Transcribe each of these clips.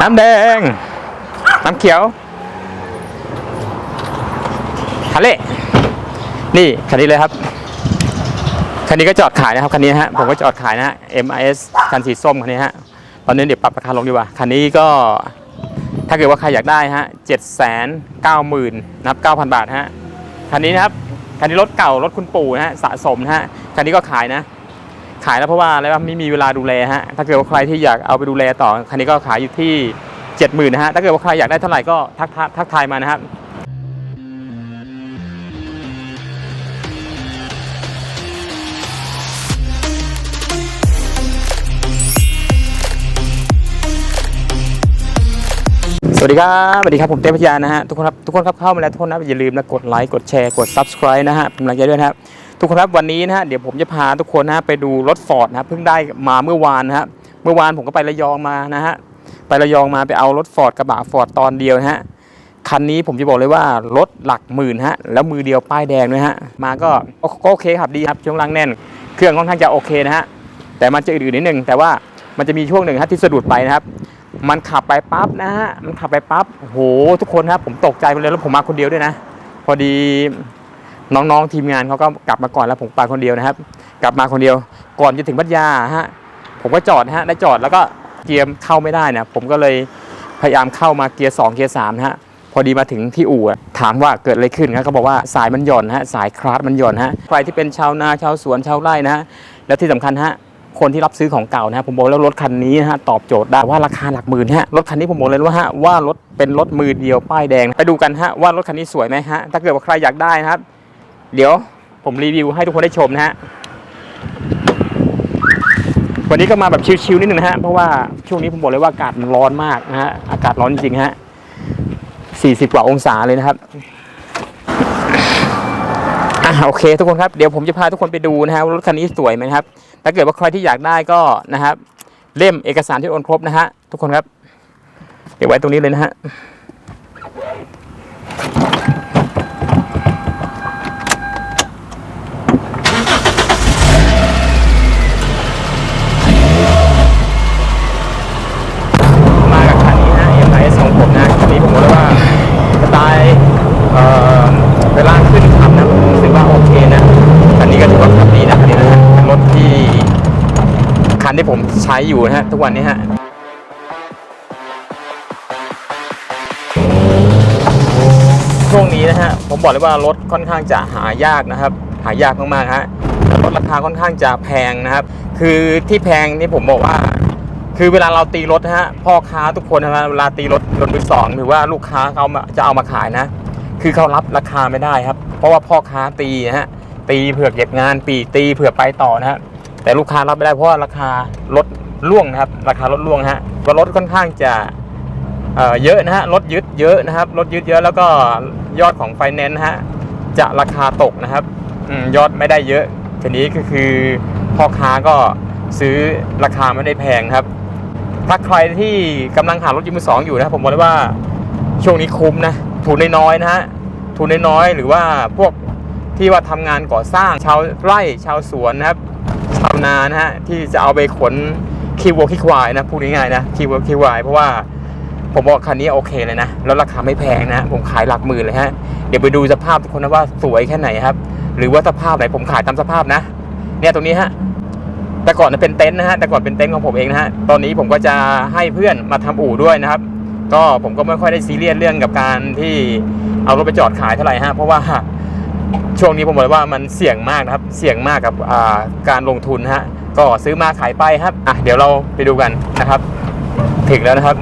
น้ำแดง น้ำเขียวฮาเล่นี่คันนี้เลยครับ คันนี้ก็จอดขายนะครับ คันนี้ฮะ ผมก็จอดขายนะฮะ MIS คันสีส้มคันนี้ฮะ ตอนนี้เดี๋ยวปรับราคาลงดีกว่า คันนี้ก็ถ้าเกิดว่าใครอยากได้ฮะเจ็ดแสนเก้าหมื่นนับเก้าพันบาทฮะ คันนี้นะครับ คันนี้รถเก่ารถคุณปู่นะฮะ สะสมนะฮะ คันนี้ก็ขายนะ ขายแล้วเพราะว่าอะไรว่าไม่มีเวลาดูแลฮะถ้าเกิดว่าใครที่อยากเอาไปดูแลต่อคันนี้ก็ขายอยู่ที่เจ็ดหมื่นนะฮะถ้าเกิดว่าใครอยากได้เท่าไหร่ก็ทักทายทักทายมานะครับสวัสดีครับสวัสดีครับผมเต้พยานะฮะทุกคนครับทุกคนครับเข้ามาแล้วทุกคนนะอย่าลืมนะกดไลค์กดแชร์กด subscribe นะฮะเป็นกำลังใจด้วยนะครับ ทุกคนครับวันนี้นะฮะเดี๋ยวผมจะพาทุกคนนะฮะไปดูรถฟอร์ดนะครับเพิ่งได้มาเมื่อวานนะฮะเมื่อวานผมก็ไประยองมานะฮะไประยองมาไปเอารถฟอร์ดกระบะฟอร์ดตอนเดียวนะฮะคันนี้ผมจะบอกเลยว่ารถหลักหมื่นฮะแล้วมือเดียวป้ายแดงด้วยฮะมาก็ก็โอเคครับดีครับช่วงล่างแน่น เครื่องค่อนข้างจะโอเคนะฮะแต่มันจะอื่นๆนิดนึงแต่ว่ามันจะมีช่วงหนึ่งฮะที่สะดุดไปนะครับ มันขับไปปั๊บนะฮะมันขับไปปั๊บโอ้โหทุกคนครับผมตกใจไปเลยแล้วผมมาคนเดียวด้วยนะ พอดี น้องๆทีมงานเขาก็กลับมาก่อนแล้วผมไปคนเดียวนะครับ กลับมาคนเดียวก่อนจะถึงพัทยาฮะผมก็จอดฮะได้จอดแล้วก็เกียร์เข้าไม่ได้นะผมก็เลยพยายามเข้ามาเกียร์สองเกียร์สามนะฮะพอดีมาถึงที่อู่ถามว่าเกิดอะไรขึ้นครับเขาบอกว่าสายมันหย่อนฮะสายคลาสมันหย่อนฮะใครที่เป็นชาวนาชาวสวนชาวไร่นะฮะแล้วที่สำคัญฮะคนที่รับซื้อของเก่านะฮะผมบอกแล้วรถคันนี้นะฮะตอบโจทย์ได้ว่าราคาหลักหมื่นฮะรถคันนี้ผมบอกเลยว่าฮะว่ารถเป็นรถมือเดียวป้ายแดง ไปดูกันฮะว่ารถคันนี้สวยไหมฮะถ้าเกิดว่าใครอยากได้นะครับ เดี๋ยวผมรีวิวให้ทุกคนได้ชมนะฮะ วันนี้ก็มาแบบชิวๆนิดนึงนะฮะ เพราะว่าช่วงนี้ผมบอกเลยว่าอากาศมันร้อนมากนะฮะ อากาศร้อนจริงฮะ40กว่าองศาเลยนะครับอะโอเค ทุกคนครับเดี๋ยวผมจะพาทุกคนไปดูนะฮะรถคันนี้สวยไหมครับ ถ้าเกิดว่าใครที่อยากได้ก็นะครับ เล่มเอกสารที่โอนครบนะฮะทุกคนครับ เดี๋ยวไว้ตรงนี้เลยนะฮะมากับคันนี้ฮะ MIS ของผมนะคันนี้ผมบอกเลยว่าสไตล์เอ่อเวลาขึ้นขับนะผมรู้สึกว่าโอเคนะคันนี้ก็ถือว่าขับดีนะคันนี้นะฮะเป็นรถที่ คันที่ผมใช้อยู่นะฮะ ทุกวันนี้ฮะช่วงนี้นะฮะผมบอกเลยว่ารถค่อนข้างจะหายากนะครับ หายากมากๆฮะรถราคาค่อนข้างจะแพงนะครับ คือที่แพงนี่ผมบอกว่า คือเวลาเราตีรถนะฮะพ่อค้าทุกคนนะเวลาตีรถรถมือสองหรือว่าลูกค้าเขาจะเอามาขายนะ คือเขารับราคาไม่ได้ครับ เพราะว่าพ่อค้าตีนะฮะตีเผื่อเก็บงานปีตีเผื่อไปต่อนะฮะแต่ลูกค้ารับไม่ได้เพราะว่าราคาลด ล่วงนะครับ ราคาลดล่วงฮะก็รถค่อนข้างจะเเยอะนะฮะรถยึดเยอะนะครับรถยึดเยอะแล้วก็ยอดของไฟแนนซ์ฮะจะราคาตกนะครับอยอดไม่ได้เยอะ ทีนี้ก็คือพ่อค้าก็ซื้อราคาไม่ได้แพงครับ ถ้าใครที่กำลังหารถยนต์มือสองอยู่นะผมบอกเลยว่าช่วงนี้คุ้มนะทุนน้อยๆนะฮะทุนน้อยๆหรือว่าพวกที่ว่าทำงานก่อสร้างชาวไร่ชาวสวนนะครับชาวนานะฮะที่จะเอาไปขน คีวัวคีควายนะพูดง่ายๆนะคีวัวคีควายเพราะว่าผมบอกคันนี้โอเคเลยนะแล้วราคาไม่แพงนะ ผมขายหลักหมื่นเลยฮะเดี๋ยวไปดูสภาพทุกคนนะว่าสวยแค่ไหนครับ หรือว่าสภาพไหนผมขายตามสภาพนะ เนี่ยตรงนี้ฮะแต่ก่อนเป็นเต็นท์นะฮะแต่ก่อนเป็นเต็นท์ของผมเองนะฮะตอนนี้ผมก็จะให้เพื่อนมาทำอู่ด้วยนะครับ ก็ผมก็ไม่ค่อยได้ซีเรียสเรื่องกับการที่เอารถไปจอดขายเท่าไหร่ฮะเพราะว่า ช่วงนี้ผมบอกเลยว่ามันเสี่ยงมากนะครับ เสี่ยงมากกับาการลงทุนฮะ ก็ซื้อมาขายไปครับ อะเดี๋ยวเราไปดูกันนะครับ ถึงแล้วนะครับ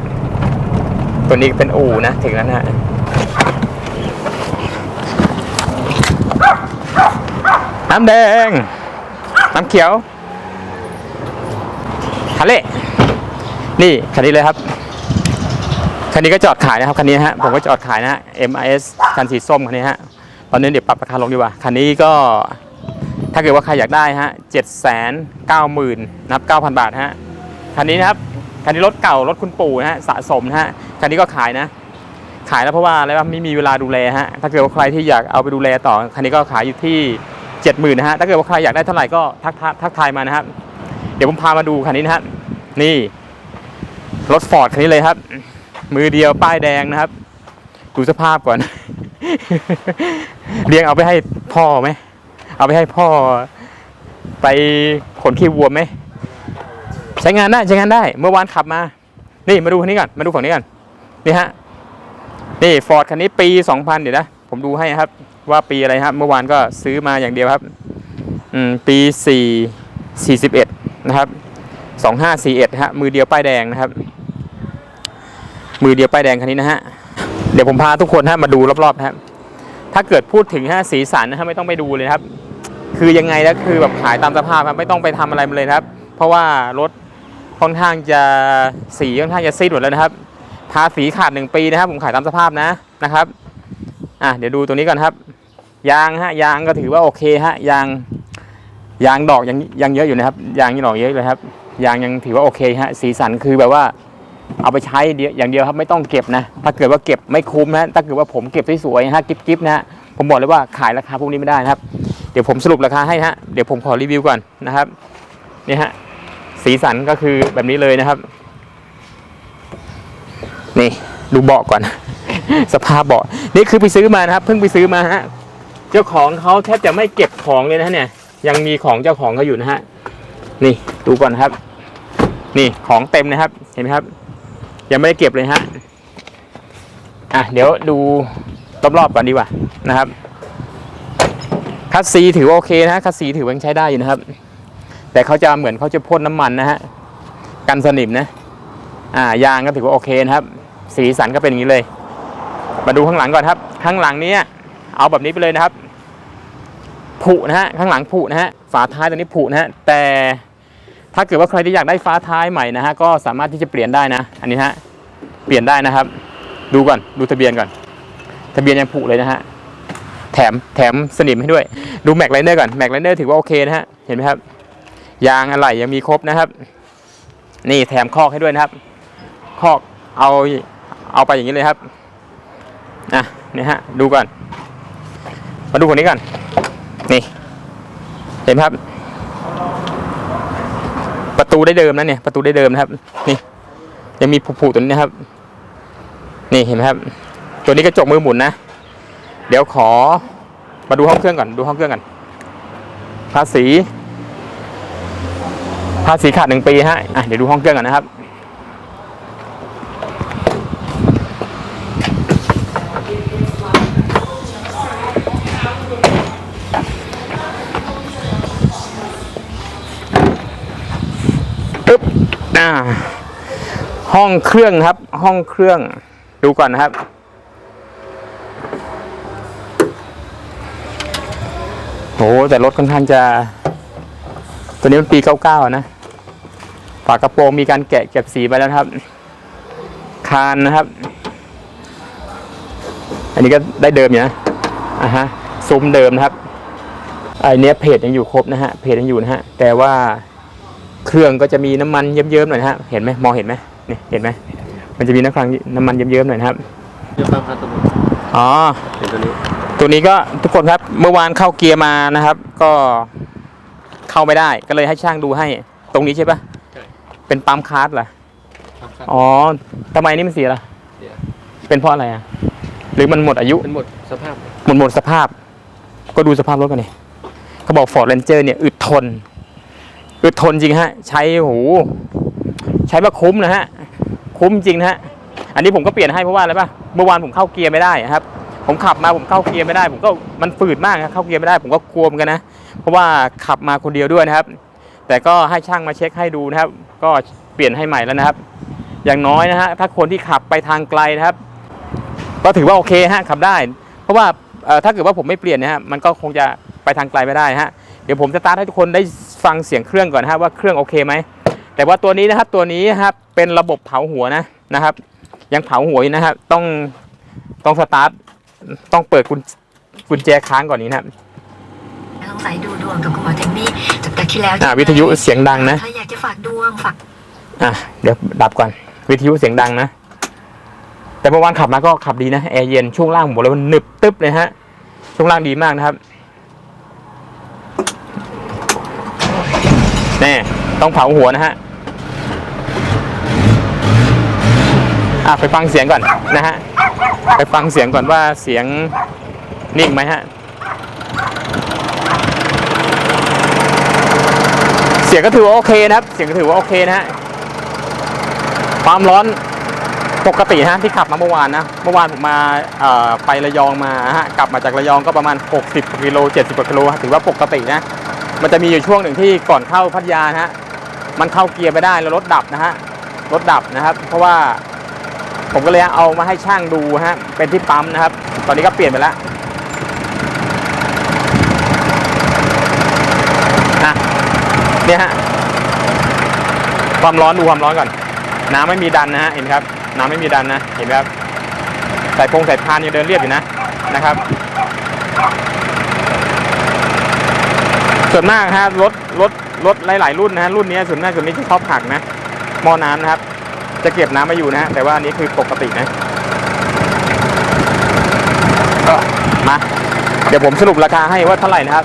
ตัวนี้เป็นอู่นะ ถึงแล้วนะฮะน้ำแดง น้ำเขียวฮาเล่นี่คันนี้เลยครับ คันนี้ก็จอดขายนะครับ คันนี้ฮะ ผมก็จอดขายนะฮะ MIS คันสีส้มคันนี้ฮะ อนนี้เดี๋ยวปรับราคาลงดีกว่า คันนี้ก็ถ้าเกิดว่าใครอยากได้ฮะเจ็ดแสนเก้าหมื่นนับเก้าพันบาทฮะ คันนี้นะครับ คันนี้รถเก่ารถคุณปู่นะฮะสะสมนะฮะ คันนี้ก็ขายนะ ขายแล้วเพราะว่าอะไรว่าไม่มีเวลาดูแลฮะ ถ้าเกิดว่าใครที่อยากเอาไปดูแลต่อ คันนี้ก็ขายอยู่ที่เจ็ดหมื่นนะฮะ ถ้าเกิดว่าใครอยากได้เท่าไหร่ก็ทักทักทายมานะครับ เดี๋ยวผมพามาดูคันนี้นะครับนี่รถฟอร์ดคันนี้เลยครับ มือเดียวป้ายแดงนะครับ ดูสภาพก่อน เลี้ยงเอาไปให้พ่อไหม เอาไปให้พ่อ ไปขนขี้วัวไหม ใช้งานได้ใช้งานได้ เมื่อวานขับมา นี่มาดูคันนี้ก่อน มาดูฝั่งนี้ก่อน นี่ฮะ นี่ฟอร์ดคันนี้ปี 2000 เดี๋ยวนะ ผมดูให้ครับ ว่าปีอะไรครับ เมื่อวานก็ซื้อมาอย่างเดียวครับ อืม ปี 4 41 นะครับ 2541ฮะ มือเดียวป้ายแดงนะครับ มือเดียวป้ายแดงคันนี้นะฮะ เดี๋ยวผมพาทุกคนฮะมาดูรอบๆนะครับ ถ้าเกิดพูดถึงฮะสีสันนะฮะไม่ต้องไปดูเลยครับ คือยังไงแล้วคือแบบขายตามสภาพครับไม่ต้องไปทำอะไรมันเลยครับ เพราะว่ารถค่อนข้างจะสีค่อนข้างจะซีดหมดแล้วนะครับทาสีขาดหนึ่งปีนะครับ ผมขายตามสภาพนะนะครับอะเดี๋ยวดูตัวนี้ก่อนครับ ยางฮะยางก็ถือว่าโอเคฮะยางยางดอกยังยังเยอะอยู่นะครับยางยังดอกเยอะเลยครับยางยังถือว่าโอเคฮะสีสันคือแบบว่า เอาไปใช้เดียวอย่างเดียวครับไม่ต้องเก็บนะ ถ้าเกิดว่าเก็บไม่คุ้มนะถ้าเกิดว่าผมเก็บสวยๆนะฮะกิ๊บๆนะฮะผมบอกเลยว่าขายราคาพวกนี้ไม่ได้นะครับ เดี๋ยวผมสรุปราคาให้นะฮะเดี๋ยวผมขอรีวิวก่อนนะครับนี่ฮะสีสันก็คือแบบนี้เลยนะครับ นี่ดูเบาะก่อน สภาพเบาะนี่คือไปซื้อมานะครับ เพิ่งไปซื้อมาฮะเจ้าของเขาแทบจะไม่เก็บของเลยนะฮะเนี่ย ยังมีของเจ้าของเขาอยู่นะฮะนี่ดูก่อนนะครับ นี่ของเต็มนะครับ เห็นไหมครับ ยังไม่ได้เก็บเลยฮะอะเดี๋ยวดูรอบๆก่อนดีกว่านะครับ คัสซีถือว่าโอเคนะคัสซีถือว่างใช้ได้อยู่นะครับ แต่เขาจะเหมือนเขาจะพ่นน้ำมันนะฮะกันสนิมนะอ่ายางก็ถือว่าโอเคนะครับ สีสันก็เป็นอย่างนี้เลย มาดูข้างหลังก่อนครับ ข้างหลังนี้เอาแบบนี้ไปเลยนะครับผุนะฮะข้างหลังผุนะฮะฝาท้ายตัวนี้ผุนะฮะแต่ ถ้าเกิดว่าใครที่อยากได้ฟ้าท้ายใหม่นะฮะก็สามารถที่จะเปลี่ยนได้นะ อันนี้ฮะเปลี่ยนได้นะครับ ดูก่อนดูทะเบียนก่อน ทะเบียนยังผุเลยนะฮะแถมแถมสนิมให้ด้วย ดูแม็กไลเนอร์ก่อนแม็กไลเนอร์ถือว่าโอเคนะฮะเห็นไหมครับยางอะไหล่ยังมีครบนะครับ นี่แถมคอกให้ด้วยนะครับ คอกเอาเอาไปอย่างนี้เลยครับอะนี่ฮะดูก่อน มาดูคนนี้ก่อนนี่เห็นไหมครับ ประตูได้เดิมนะเนี่ยประตูได้เดิมนะครับ นี่ยังมีผุๆตัวนี้นะครับ นี่เห็นไหมครับ ตัวนี้กระจกมือหมุนนะ เดี๋ยวขอมาดูห้องเครื่องก่อนดูห้องเครื่องก่อนภาษีภาษีขาดหนึ่งปีฮะอะเดี๋ยวดูห้องเครื่องก่อนนะครับา ห้องเครื่องครับ ห้องเครื่อง ดูก่อนนะครับโหแต่รถค่อนข้างจะ ตัวนี้มันปี 99 นะ ฝากระโปรงมีการแกะเก็บสีไปแล้วครับ คานนะครับ อันนี้ก็ได้เดิมอยู่นะอะฮะซุ้มเดิมนะครับไอเนี้ยเพจยังอยู่ครบนะฮะ เพจยังอยู่นะฮะ แต่ว่า เครื่องก็จะมีน้ำมันเยิ้มๆหน่อยนะฮะเห็นไหมมองเห็นไหมนี่เห็นไหมมันจะมีน้ำครังน้ำมันเยิ้มๆหน่อยนะครับเดี๋ยวฟังครับตำรวจอ๋อเห็นตัวนี้ ตัวนี้ก็ทุกคนครับเมื่อวานเข้าเกียร์มานะครับ ก็เข้าไม่ได้ก็เลยให้ช่างดูให้ ตรงนี้ใช่ปะเป็นปั๊มคาร์ดเหรอครับครับอ๋อทำไมนี่มันเสียล่ะเสียเป็นเพราะอะไรอะหรือมันหมดอายุเป็นหมดสภาพหมดหมดสภาพ ก็ดูสภาพรถกันนี่เขาบอก Ford Ranger เนี่ยอึดทน อึดทนจริงฮะ ใช้โหใช้ว่าคุ้มนะฮะ คุ้มจริงนะฮะ อันนี้ผมก็เปลี่ยนให้เพราะว่าอะไรป่ะเมื่อวานผมเข้าเกียร์ไม่ได้ครับ ผมขับมาผมเข้าเกียร์ไม่ได้ ผมก็มันฝืดมากครับเข้าเกียร์ไม่ได้ผมก็กลัวเหมือนกันนะเพราะว่าขับมาคนเดียวด้วยนะครับ แต่ก็ให้ช่างมาเช็คให้ดูนะครับ ก็เปลี่ยนให้ใหม่แล้วนะครับ อย่างน้อยนะฮะถ้าคนที่ขับไปทางไกลนะครับ ก็ถือว่าโอเคฮะขับได้ เพราะว่าถ้าเกิดว่าผมไม่เปลี่ยนนะฮะมันก็คงจะ ไปทางไกลไม่ได้ฮะเดี๋ยวผมจะสตาร์ทให้ทุกคนได้ฟังเสียงเครื่องก่อนนะฮะว่าเครื่องโอเคไหมแต่ว่าตัวนี้นะครับตัวนี้นะครับเป็นระบบเผาหัวนะนะครับ ยังเผาหัวอยู่นะครับต้องต้องสตาร์ทต้องเปิดกุญกุญแจค้างก่อนนี้นะครับสงสัยดูดวงกับคุณหมอเทนนี่จากแต่ที่แล้วอ่าวิทยุเสียงดังนะถ้าอยากจะฝากดวงฝากอะเดี๋ยวดับก่อนวิทยุเสียงดังนะแต่เมื่อวานขับมาก็ขับดีนะแอร์เย็นช่วงล่างผมบอกเลยว่าหนึบตึ๊บเลยฮะช่วงล่างดีมากนะครับ แน่ต้องเผาหัวนะฮะอะไปฟังเสียงก่อนนะฮะไปฟังเสียงก่อนว่าเสียงนิ่งไหมฮะเสียงก็ถือว่าโอเคนะครับ เสียงก็ถือว่าโอเคนะฮะความร้อนปกติฮะที่ขับมาเมื่อวานนะเมื่อวานผมมาไประยองมาฮะกลับมาจากระยองก็ประมาณ 60กิโล70กิโลถือว่าปกตินะ มันจะมีอยู่ช่วงหนึ่งที่ก่อนเข้าพัทยานะฮะมันเข้าเกียร์ไม่ได้แล้วรถดับนะฮะรถดับนะครับ เพราะว่าผมก็เลยเอามาให้ช่างดูฮะเป็นที่ปั๊มนะครับ ตอนนี้ก็เปลี่ยนไปแล้วอะเนี่ยฮะความร้อนดูความร้อนก่อน น้ำไม่มีดันนะฮะเห็นครับ น้ำไม่มีดันนะเห็นครับใสายพงใสายพานยังเดินเรียบอยู่นะนะครับ ส่วนมากฮะรถรถรถหลาย ๆ รุ่นนะฮะรุ่นนี้ส่วนมากส่วนนี้จะชอบหักนะหม้อน้ำนะครับ จะเก็บน้ำมาอยู่นะฮะแต่ว่าอันนี้คือปกตินะก็มาเดี๋ยวผมสรุปราคาให้ว่าเท่าไหร่นะครับ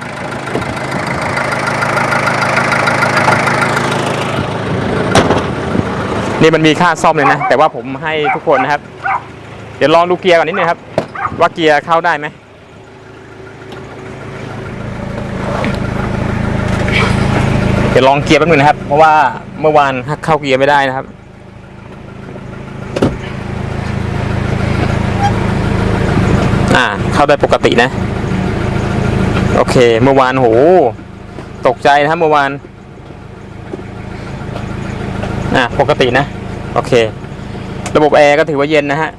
นี่มันมีค่าซ่อมเลยนะ แต่ว่าผมให้ทุกคนนะครับ เดี๋ยวลองดูเกียร์ก่อนนิดนึงครับ ว่าเกียร์เข้าได้ไหม ดี๋ยวลองเกียร์แป๊บนึงนะครับ เพราะว่าเมื่อวานเข้าเกียร์ไม่ได้นะครับ อ่า เข้าได้ปกตินะ โอเค เมื่อวานโห ตกใจนะครับเมื่อวาน อ่าปกตินะ โอเค ระบบแอร์ก็ถือว่าเย็นนะฮะ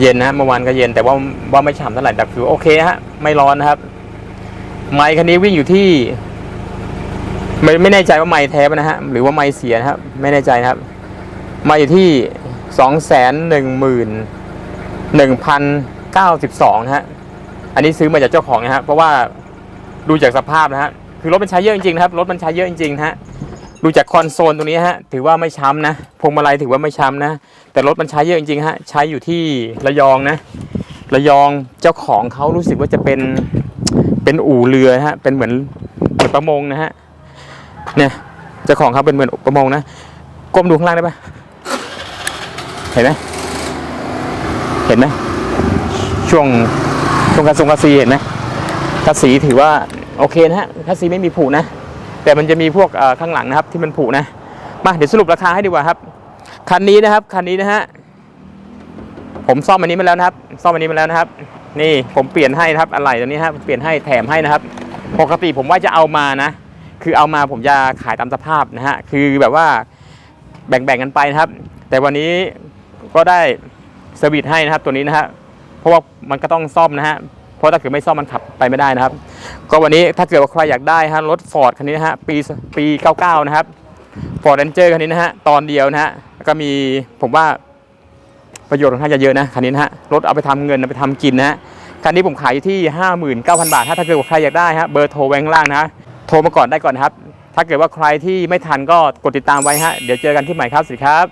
เย็นนะฮะเมื่อวานก็เย็นแต่ว่าว่าไม่ฉ่ำเท่าไหร่แต่คือโอเคฮะ ไม่ร้อนนะครับ ไมค์คันนี้วิ่งอยู่ที่ ไม่ไม่แน่ใจว่าไม้แท้ปะนะฮะหรือว่าไม้เสียนะครับ ไม่แน่ใจนะครับ มาอยู่ที่สองแสนหนึ่งหมื่นหนึ่งพันเก้าสิบสองนะฮะอันนี้ซื้อมาจากเจ้าของนะฮะเพราะว่าดูจากสภาพนะฮะคือรถมันใช้เยอะจริงๆนะครับรถมันใช้เยอะจริงๆนะฮะดูจากคอนโซลตรงนี้ฮะถือว่าไม่ช้ำนะพวงมาลัยถือว่าไม่ช้ำนะแต่รถมันใช้เยอะจริงๆฮะใช้อยู่ที่ระยองนะ ระยองเจ้าของเขารู้สึกว่าจะเป็นเป็นอู่เรือฮะเป็นเหมือนเหมือนประมงนะฮะ เนี่ยเจ้าของเขาเป็นเหมือนประมงนะก้มดูข้างล่างได้ปะเห็นไหมเห็นไหมช่วงช่วงกระสุงกระซีเห็นไหมกระสีถือว่าโอเคนะฮะกระสีไม่มีผุนะ แต่มันจะมีพวกข้างหลังนะครับที่มันผุนะมาเดี๋ยวสรุปราคาให้ดีกว่าครับคันนี้นะครับคันนี้นะฮะผมซ่อมอันนี้มาแล้วนะครับ ซ่อมอันนี้มาแล้วนะครับ นี่ผมเปลี่ยนให้นะครับ อะไรตัวนี้ครับเปลี่ยนให้แถมให้นะครับ ปกติผมว่าจะเอามานะ คือเอามาผมจะขายตามสภาพนะฮะคือแบบว่าแบ่งๆกันไปนะครับ แต่วันนี้ก็ได้เซอร์วิสให้นะครับตัวนี้นะฮะเพราะว่ามันก็ต้องซ่อมนะฮะเพราะถ้าเกิดไม่ซ่อมมันขับไปไม่ได้นะครับ ก็วันนี้ถ้าเกิดว่าใครอยากได้ฮะรถฟอร์ดคันนี้นะฮะปีปี99นะครับฟอร์ดเรนเจอร์คันนี้นะฮะตอนเดียวนะฮะก็มีผมว่าประโยชน์ค่อนข้างจะเยอะนะคันนี้นะฮะรถเอาไปทำเงินเอาไปทำกินนะฮะคันนี้ผมขายอยู่ที่ 59,000 บาท ถ้าถ้าเกิดว่าใครอยากได้ฮะเบอร์โทรไว้ข้างล่างนะ โทรมาก่อนได้ก่อนครับ ถ้าเกิดว่าใครที่ไม่ทันก็กดติดตามไว้ฮะ เดี๋ยวเจอกันที่ใหม่ครับสวัสดีครับ